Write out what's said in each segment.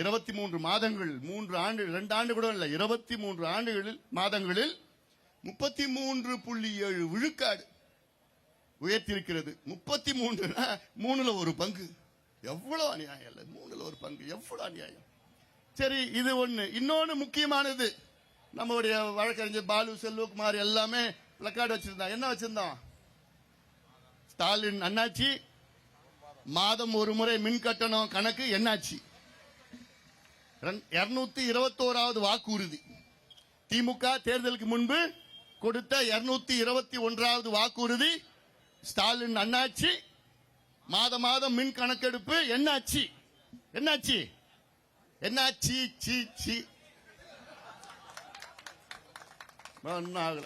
இருபத்தி மூன்று மாதங்கள் மூன்று ஆண்டு ரெண்டு ஆண்டு கூட இல்லை இருபத்தி மூன்று ஆண்டுகளில் மாதங்களில் முப்பத்தி மூன்று புள்ளி ஏழு விழுக்காடு உயர்த்திருக்கிறது முப்பத்தி மூன்று மூணுல ஒரு பங்கு. எவ்வளவு அநியாயம் இல்லை மூணுல ஒரு பங்கு. எவ்வளவு அநியாயம். சரி இது ஒண்ணு. இன்னொன்னு முக்கியமானது. நம்மளுடைய வழக்கறிஞர் பாலு செல்வகுமார் எல்லாமே பிளக்கார்டு வச்சிருந்தான் என்ன வச்சிருந்தான் ஸ்டாலின் அண்ணாச்சி. மாதம் ஒரு முறை மின் கட்டணம் கணக்கு என்னாச்சு? இருநூத்தி இருபத்தோராவது வாக்குறுதி. திமுக தேர்தலுக்கு முன்பு கொடுத்த இருநூத்தி இருபத்தி ஒன்றாவது வாக்குறுதி ஸ்டாலின் அண்ணாச்சி மாத மாதம் மின் கணக்கெடுப்பு என்னாச்சு? என்னாச்சு? என்னாச்சு சி சி. ஆகல.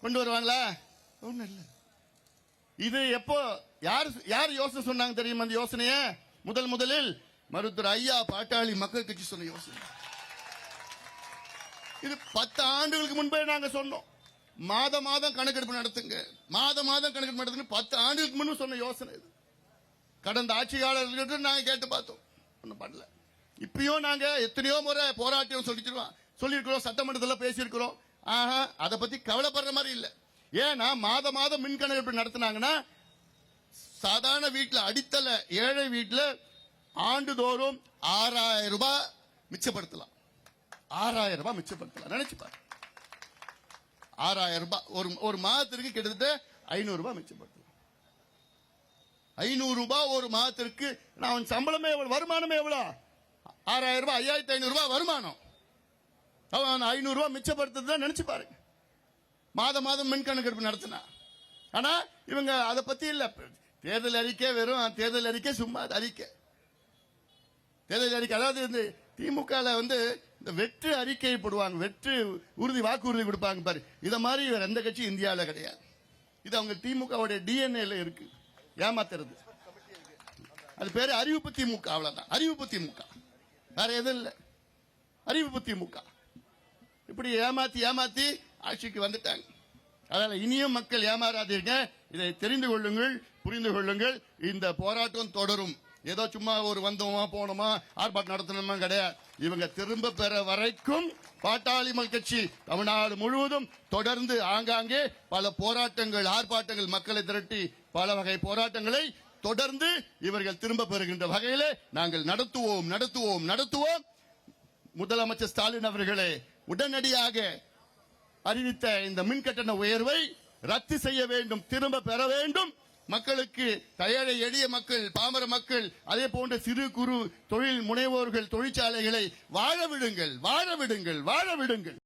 கொண்டு வருவாங்களா? ஒண்ணும் இல்ல. இது எப்போ யார் யார் யோசனை சொன்னாங்க தெரியுமா அந்த யோசனைய? முதல் முதலில் மருத்துவர் ஐயா பாட்டாளி மக்கள் கட்சி சொன்ன யோசனை. இது பத்து ஆண்டுகளுக்கு முன்பே நாங்க சொன்னோம். மாத மாதம் கணக்கெடுப்பு நடத்துங்க. மாத மாதம் கணக்கெடுப்பு நடத்துங்க பத்து ஆண்டுகளுக்கு முன்பு சொன்ன யோசனை இது. கடந்த ஆட்சியாளர்கிட்ட நாங்க கேட்டு பார்த்தோம். ஒன்றும் பண்ணல. இப்பயும் நாங்க எத்தனையோ முறை போராட்டம் சொல்லிச்சிருவோம் சொல்லியிருக்கிறோம் சட்டமன்றத்தில் பேசியிருக்கிறோம். ஆஹா அதை பத்தி கவலைப்படுற மாதிரி இல்லை. ஏன்னா மாத மாதம் மின் கணக்கெடுப்பு நடத்தினாங்கன்னா சாதாரண வீட்டில் அடித்தள ஏழை வீட்டில் ஆண்டுதோறும் ஆறாயிரம் ரூபாய் மிச்சப்படுத்தலாம். ஆறாயிரம் ரூபாய் மிச்சப்படுத்தலாம். நினைச்சு பாரு. ஆறாயிரம் ரூபாய். ஒரு ஒரு மாதத்திற்கு கிட்டத்தட்ட ஐநூறு ரூபாய் மிச்சப்படுத்தலாம். ஐநூறு ரூபாய் ஒரு மாதத்திற்கு. நான் சம்பளமே எவ்வளவு? வருமானமே எவ்வளவு? ஆறாயிரம் ரூபாய் ஐயாயிரத்தி ஐநூறு ரூபாய் வருமானம். அவன் ஐநூறு ரூபாய் மிச்சப்படுத்துறதுதான் நினைச்சு பாருங்க மாதம் மாதம் மின் கணக்கெடுப்பு நடத்தினா. ஆனா இவங்க அதை பத்தி இல்ல. தேர்தல் அறிக்கை வெறும் தேர்தல் அறிக்கை சும்மா அது அறிக்கை. தேர்தல் அறிக்கை அதாவது இந்த திமுக வந்து இந்த வெற்று அறிக்கை போடுவாங்க வெற்று உறுதி வாக்குறுதி கொடுப்பாங்க பாரு. இதை மாதிரி வேற எந்த கட்சியும் இந்தியாவில் கிடையாது. இது அவங்க திமுகவுடைய டிஎன்ஏல இருக்கு. ஏமாத்துறது. அது பேர் அறிவிப்பு திமுக அவ்வளோதான் அறிவிப்பு திமுக. வேற எதுவும் இல்லை. அறிவிப்பு திமுக. இப்படி ஏமாத்தி ஏமாத்தி ஆட்சிக்கு வந்துட்டாங்க. அதனால இனியும் மக்கள் ஏமாறாதீர்கள். இதை தெரிந்து கொள்ளுங்கள் புரிந்து கொள்ளுங்கள். இந்த போராட்டம் தொடரும். ஏதோ சும்மா ஒரு வந்தோமா போனோமா ஆர்ப்பாட்டம் நடத்தணுமா கிடையாது. இவங்க திரும்ப பெற வரைக்கும் பாட்டாளிமல் கட்சி தமிழ்நாடு முழுவதும் தொடர்ந்து ஆங்காங்கே பல போராட்டங்கள் ஆர்ப்பாட்டங்கள் மக்களை திரட்டி பல வகை போராட்டங்களை தொடர்ந்து இவர்கள் திரும்ப பெறுகின்ற வகையிலே நாங்கள் நடத்துவோம் நடத்துவோம் நடத்துவோம். முதலமைச்சர் ஸ்டாலின் அவர்களே உடனடியாக அறிவித்த இந்த மின் கட்டண உயர்வை ரத்து செய்ய வேண்டும் திரும்ப பெற வேண்டும். மக்களுக்கு தயாரை எளிய மக்கள் பாமர மக்கள் அதே போன்ற சிறு குறு தொழில் முனைவோர்கள் தொழிற்சாலைகளை வாழ விடுங்கள் வாழ விடுங்கள் வாழ விடுங்கள்.